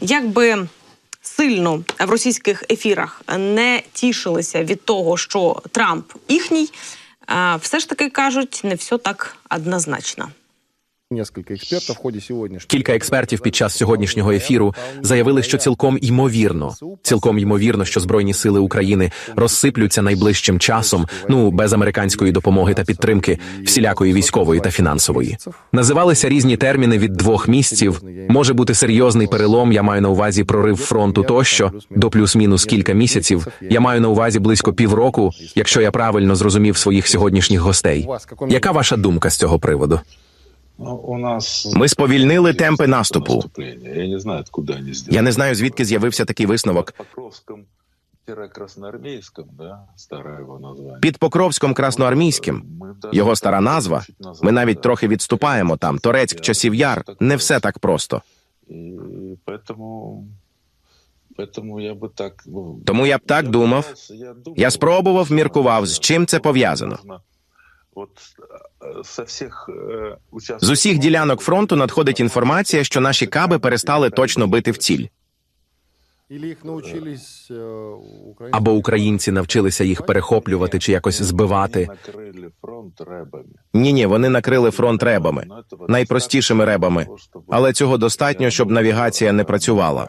Як би сильно в російських ефірах не тішилися від того, що Трамп їхній, все ж таки кажуть, не все так однозначно. Кілька експертів під час сьогоднішнього ефіру заявили, що цілком ймовірно, цілком ймовірно, що збройні сили України розсиплються найближчим часом, ну без американської допомоги та підтримки, всілякої військової та фінансової. Називалися різні терміни від двох місяців. Може бути серйозний перелом. Я маю на увазі прорив фронту тощо до плюс-мінус кілька місяців. Я маю на увазі близько півроку, якщо я правильно зрозумів своїх сьогоднішніх гостей. Яка ваша думка з цього приводу? Ну, у нас Ми сповільнили темпи наступу. Я не знаю, звідки з'явився такий висновок. Під Покровськом Красноармійським. Ми Його стара назва. Ми навіть трохи відступаємо там. Торецьк, часів яр. Не все так просто. Ну, Тому я б так думав. Я спробував, міркував, з чим це пов'язано. З усіх ділянок фронту надходить інформація, що наші каби перестали точно бити в ціль. Украинцы... Або українці навчилися їх перехоплювати чи якось збивати. Ні, ні, вони накрили фронт ребами, найпростішими ребами. Але цього достатньо, щоб навігація не працювала.